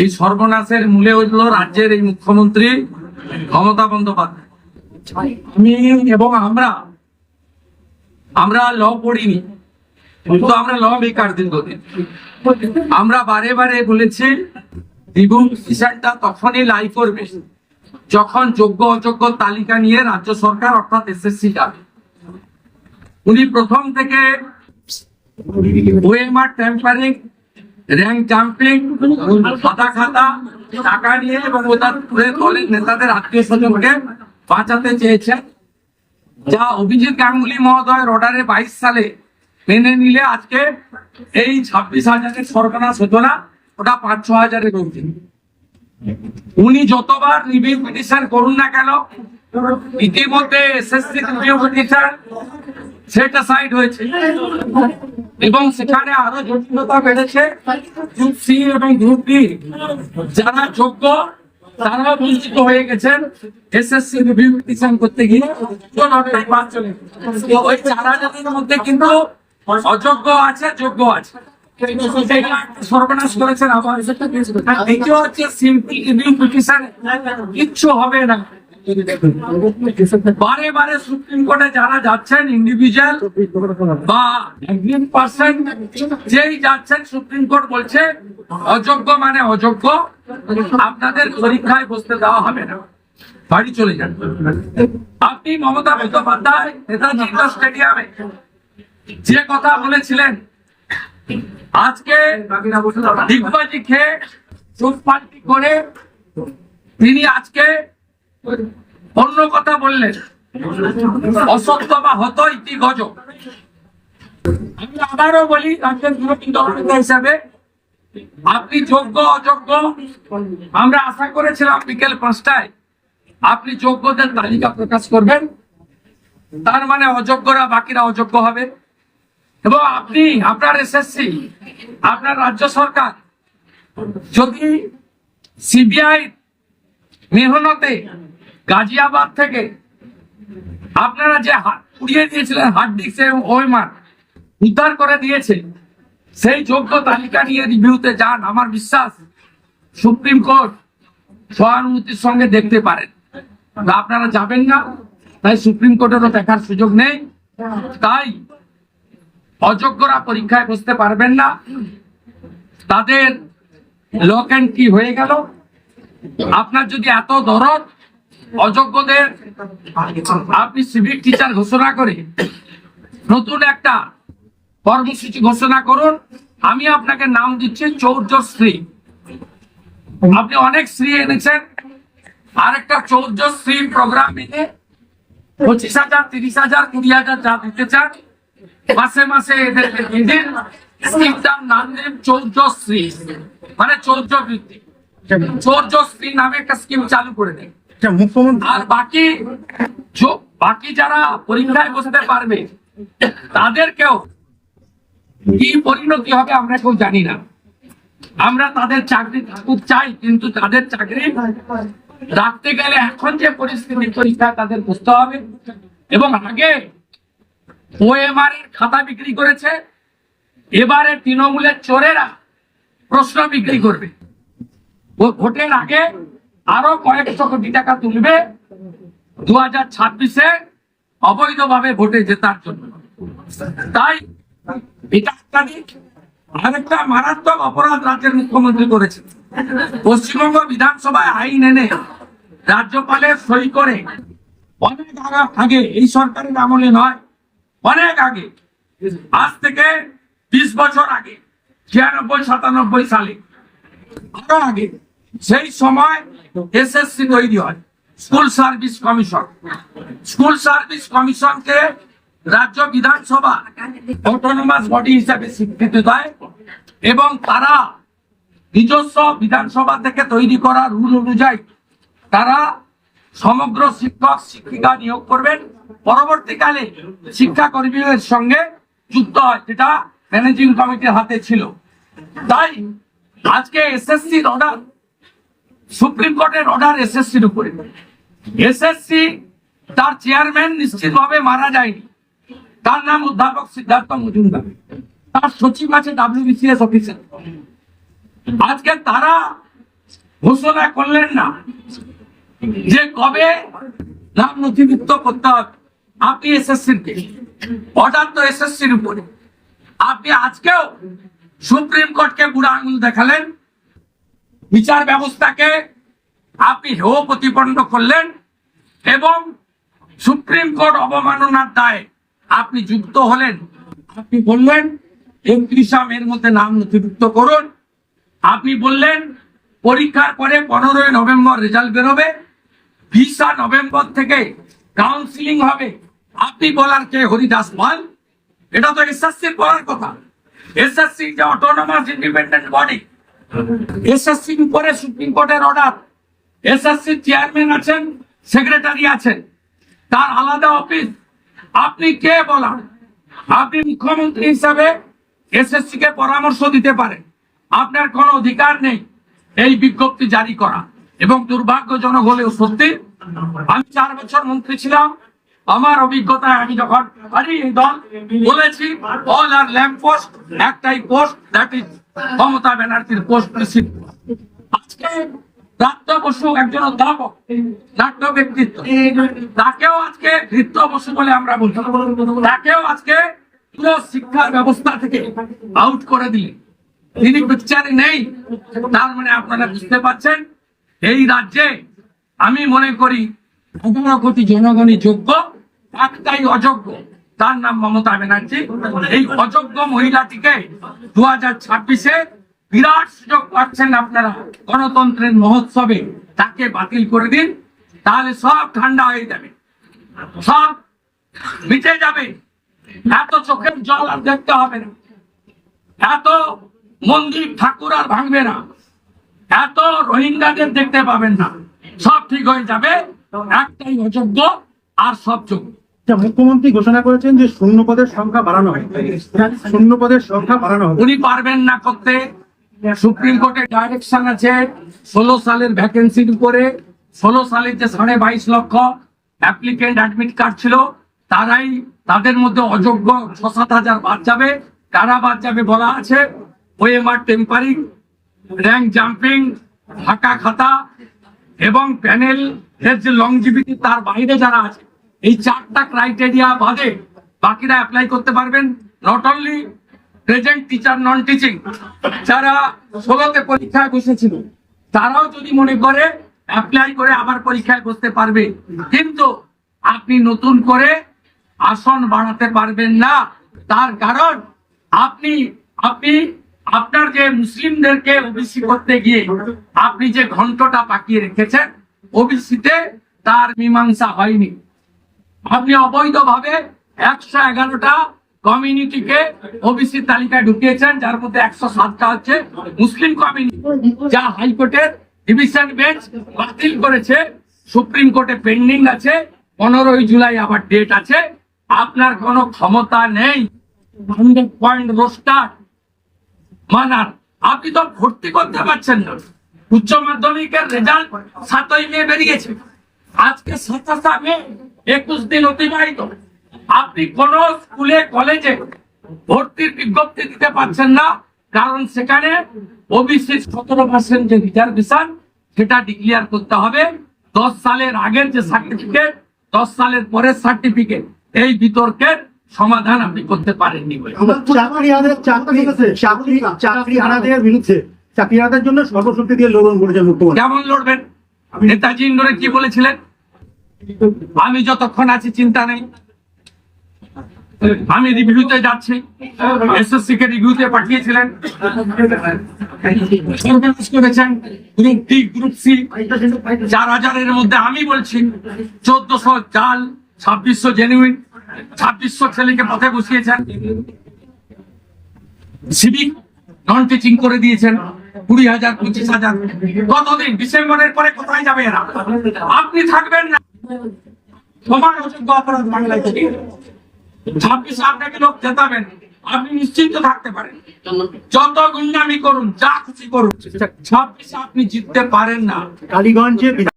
এই সর্বনাশের মূলে রাজ্যের এই মুখ্যমন্ত্রী মমতা বন্দ্যোপাধ্যায়। আমি এবং আমরা আমরা ল পড়িনি, কিন্তু আমরা ল বেকার দীর্ঘদিন। আমরা বারে বারে বলেছি, দ্বিগুণ মিশনটা তখনই লাই করবে, যখন যোগ্য অযোগ্য তালিকা নিয়ে রাজ্য সরকার, অর্থাৎ এসএসসি যাবে। উনি প্রথম থেকে ওএমআর টেম্পারিং র্যাঙ্ক জাম্পিং খাতা খাতা, টাকা নিয়ে এবং ওদের দলের নেতাদের আত্মীয় স্বজনকে বাঁচাতে চেয়েছেন। যা অভিজিৎ গাঙ্গুলি মহোদয়ের অর্ডারে বাইশ সালে মেনে নিলে আজকে এই ছাব্বিশ হাজারের সরকার হতো না ওটা পাঁচ, ছ হাজারে রয়েছে উনি যতবার রিভিউ পিটিশন করুন না কেন, ইতিমধ্যে এসএসসি রিভিউ পিটিশন সেটা সাইড হয়েছে। এবং সেখানে আরও জটিলতা বেড়েছে। গ্রুপ সি এবং গ্রুপ যারা যোগ্য তারা বঞ্চিত হয়ে গেছেন এসএসসি করতে গিয়ে। ওই চার মধ্যে কিন্তু অযোগ্য আছে, যোগ্য আছে। এটা সর্বনাশ করেছেন আবার। দ্বিতীয় হচ্ছে সিম্পল কিচ্ছু হবে না। বারে বারে সুপ্রিম কোর্টে যারা যাচ্ছেন ইন্ডিভিজুয়াল বা একজন পার্সন যেই যাচ্ছেন, সুপ্রিম কোর্ট বলছে, অযোগ্য মানে অযোগ্য। আপনাদের পরীক্ষায় বসতে দেওয়া হবে না। বাড়ি চলে যান। আপনি মমতা নেতাজি স্টেডিয়ামে যে কথা বলেছিলেন, আজকে ডিগবাজি খেয়ে পাল্টি করে তিনি আজকে অন্য কথা বললেন অসত্য বা হত ইতি গজ আমি আবারও বলি হিসাবে, আপনি যোগ্য, অযোগ্য, আমরা আশা করেছিলাম বিকেল পাঁচটায় আপনি যোগ্যদের তালিকা প্রকাশ করবেন। তার মানে অযোগ্যরা বাকিরা অযোগ্য হবে। এবং আপনি, আপনার এসএসসি আপনার রাজ্য সরকার, যদি সিবিআই মেহনতে গাজিয়াবাদ থেকে আপনারা যে উড়িয়ে দিয়েছিলেন হার্ড ডিস্ক এবং উদ্ধার করে দিয়েছে, সেই যোগ্য তালিকা নিয়ে রিভিউতে যান, আমার বিশ্বাস সুপ্রিম কোর্ট সহানুভূতির সঙ্গে দেখতে পারেন। আপনারা যাবেন না, তাই সুপ্রিম কোর্টেরও দেখার সুযোগ নেই। তাই অযোগ্যরা পরীক্ষায় বসতে পারবেন না। তাদের লক অ্যান্ড কি হয়ে গেল। আপনার যদি এত দরদ অযোগ্যদের আপনি সিভিক টিচার ঘোষণা করে নতুন একটা কর্মসূচি ঘোষণা করুন। আমি আপনাকে নাম দিচ্ছি চৌর্যশ্রী আপনি অনেক শ্রী এনেছেন। আরেকটা চৌর্যশ্রী প্রোগ্রাম এনে পঁচিশ হাজার, তিরিশ হাজার, কুড়ি হাজার যা দিতে চান, মাসে মাসে এদেরকে দিয়ে দিন। নাম দিন চৌর্যশ্রী মানে চৌর্য বৃত্তি চৌর্যশ্রী নামে একটা স্কিম চালু করে দিন। মুখ্যমন্ত্রী আর বাকি বাকি যারা পরীক্ষায় বসতে পারবে কি পরিণতি হবে আমরা কেউ জানি না। আমরা তাদের চাকরি থাকুক চাই, কিন্তু তাদের চাকরি রাখতে গেলে এখন যে পরিস্থিতি পরীক্ষা তাদের বুঝতে হবে। এবং আগে ওএমআর এর খাতা বিক্রি করেছে, এবারে তৃণমূলের চোরেরা প্রশ্ন বিক্রি করবে। ভোটের আগে আরও কয়েকশো কোটি টাকা তুলবে দু হাজার ছাব্বিশে অবৈধভাবে ভোটে জেতার জন্য। তাই আরেকটা মারাত্মক অপরাধ রাজ্যের মুখ্যমন্ত্রী করেছেন। পশ্চিমবঙ্গ বিধানসভায় আইন এনে রাজ্যপালের সই করে অনেক আগে, এই সরকারের আমলে নয়, অনেক আগে, আজ থেকে বিশ বছর আগে, ছিয়ানব্বই, সাতানব্বই সালে, আরও আগে। সেই সময় এসএসসি তৈরি হয়, school service commission. School service কমিশনকে রাজ্য বিধানসভা অটোনোমাস বডি হিসাবে স্বীকৃতি দেয় এবং তারা নিজস্ব বিধানসভা থেকে তৈরি করা রুল অনুযায়ী তারা সমগ্র শিক্ষক, শিক্ষিকা নিয়োগ করবেন। পরবর্তীকালে শিক্ষা কর্মীদের সঙ্গে যুক্ত হয়, যেটা ম্যানেজিং কমিটির হাতে ছিল। তাই আজকে এসএসসি অর্ডার সুপ্রিম কোর্টের অর্ডার এসএসসির উপরে। এসএসসি তার চেয়ারম্যান নিশ্চিতভাবে মারা যায়নি। তার নাম অধ্যাপক সিদ্ধার্থ মজুমদার। তার সচিব আছে ডাব্লিউবিসিএস অফিসে আজকে তারা ঘোষণা করলেন না যে কবে নাম নথিভুক্ত করতে হবে। আপনি এসএসসির কে? অর্ডার তো এসএসসির উপরে। আপনি আজকেও সুপ্রিম কোর্টকে বুড়া আঙুল দেখালেন। বিচার ব্যবস্থাকে আপনি হেয় প্রতিপন্ন করলেন এবং সুপ্রিম কোর্ট অবমাননার দায় আপনি যুক্ত হলেন। আপনি বললেন, একত্রিশা এর মধ্যে নাম নথিভুক্ত করুন। আপনি বললেন, পরীক্ষার পরে পনেরোই নভেম্বর রেজাল্ট বেরোবে। বিশা নভেম্বর থেকে কাউন্সিলিং হবে। আপনি বলার কে? হরিদাস পাল। এটা তো এসএসসির বলার কথা। এসএসসি যে অটোনমাস ইন্ডিপেন্ডেন্ট বডি এসএসসির উপরে সুপ্রিম কোর্টের অর্ডার এসএসসির চেয়ারম্যান আছেন সেক্রেটারি আছেন। তার আলাদা অফিস আপনি কে বলার আপনি মুখ্যমন্ত্রী হিসাবে এসএসসি কে পরামর্শ দিতে পারেন। আপনার কোনো অধিকার নেই এই বিজ্ঞপ্তি জারি করা। এবং দুর্ভাগ্যজনক হলেও সত্যি, আমি চার বছর মন্ত্রী ছিলাম। আমার অভিজ্ঞতায় আমি যখন আরে এই দল বলেছি অল আর ল্যাম্প পোস্ট একটাই পোস্ট দ্যাট ইজ মমতা ব্যানার্জির পোস্ট রিসিভ আজকে প্রাপ্ত বসু একজন অধ্যাপক নাট্য ব্যক্তিত্ব। তাকেও আজকে নৃত্য বসু বলে আমরা বলছি তাকেও আজকে পুরো শিক্ষার ব্যবস্থা থেকে আউট করে দিলে। তিনি পিকচারে নেই, তার মানে আপনারা বুঝতে পারছেন, এই রাজ্যে আমি মনে করি কোটি জনগণই যোগ্য, একটাই অযোগ্য। তার নাম মমতা ব্যানার্জি। এই অযোগ্য মহিলাটিকে দু হাজার ছাব্বিশে বিরাট সুযোগ পাচ্ছেন আপনারা গণতন্ত্রের মহোৎসবে। তাকে বাতিল করে দিন, তাহলে সব ঠান্ডা হয়ে যাবে। সব মিটে যাবে। এত চোখের জল আর দেখতে হবে না। এত মন্দির ঠাকুর আর ভাঙবে না। এত রোহিঙ্গাদের দেখতে পাবেন না। সব ঠিক হয়ে যাবে। একটাই অযোগ্য আর সব যোগ্য মুখ্যমন্ত্রী ঘোষণা করেছেন যে শূন্য পদের সংখ্যা বাড়ানো হয় শূন্য পদের সংখ্যা বাড়ানো হবে। উনি পারবেন না করতে। সুপ্রিম কোর্টের ডাইরেকশন আছে, ষোলো সালের ভ্যাকেন্সির উপরে, ষোলো সালের যে সাড়ে বাইশ লক্ষ অ্যাপ্লিকেন্ট অ্যাডমিট কার্ড ছিল, তারাই তাদের মধ্যে অযোগ্য ছ সাত হাজার বাদ যাবে। কারা বাদ যাবে বলা আছে? ওএমআর টেম্পারিং র্যাঙ্ক জাম্পিং ঢাকা খাতা এবং প্যানেল এর যে লংজিভিটি তার বাইরে যারা আছে এই চারটা ক্রাইটেরিয়া বাদে বাকিরা অ্যাপ্লাই করতে পারবেন। Not only present teacher non teaching যারা ষোলোতে পরীক্ষায় বসেছিল, তারাও যদি মনে করে অ্যাপ্লাই করে আবার পরীক্ষায় বসতে পারবে। কিন্তু আপনি নতুন করে আসন বাড়াতে পারবেন না। তার কারণ আপনি আপনি, আপনার যে মুসলিমদেরকে ওবিসি করতে গিয়ে আপনি যে ঘন্টটা পাকিয়ে রেখেছেন, ওবিসিতে তার মীমাংসা হয়নি। আপনি অবৈধভাবে একশো এগারোটা কমিউনিটিকে ওবিসি তালিকায় ঢুকিয়েছেন, যার মধ্যে একশো সাতটা হচ্ছে মুসলিম কমিউনিটি। যা হাইকোর্টের ডিভিশন বেঞ্চ বাতিল করেছে, সুপ্রিম কোর্টে পেন্ডিং আছে, পনেরোই জুলাই আবার ডেট আছে, আপনার কোনো ক্ষমতা নেই। Hundred point roster. মানার, আপনি তো ভর্তি করতে পারছেন না। উচ্চ মাধ্যমিকের রেজাল্ট সাতই মে বেরিয়েছে। আজকে সাতাশা মে একুশ দিন অতিবাহিত। আপনি কোন স্কুলে কলেজে ভর্তির বিজ্ঞপ্তি দিতে পারছেন না কারণ সেখানে ওবিসি সতেরো পার্সেন্ট যে রিজার্ভেশন সেটা ডিক্লিয়ার করতে হবে। দশ সালের আগের যে সার্টিফিকেট দশ সালের পরের সার্টিফিকেট এই বিতর্কের সমাধান আপনি করতে পারেননি বলে। চাকরি হারাদের চাকরি চাকরি চাকরি হারাদের বিরুদ্ধে। চাকরি হারাদের জন্য সর্বশক্তি দিয়ে লড়ন করেছেন কেমন লড়বেন? নেতাজি ইন্দোরে কি বলেছিলেন? আমি যতক্ষণ আছি, চিন্তা নেই। আমি রিভিউতে যাচ্ছি। এসএসসি কে রিভিউতে পাঠিয়েছিলেন। চার হাজারের মধ্যে আমি বলছি, চোদ্দশো চাল, ছাব্বিশশো জেনুইন ছাব্বিশশো ছেলেকে পথে বসিয়েছেন। সিভিক নন টিচিং করে দিয়েছেন, কুড়ি হাজার, পঁচিশ হাজার। কতদিন? ডিসেম্বরের পরে কোথায় যাবে এরা? আপনি থাকবেন না। সমান অযোগ্য অপরাধ বাংলায় থেকে ছাব্বিশ আপনাকে লোক জেতাবেন। আপনি নিশ্চিন্ত থাকতে পারেন। যত গুন্ডামি করুন, যা খুশি করুন। ছাব্বিশে আপনি জিততে পারেন না। কালীগঞ্জে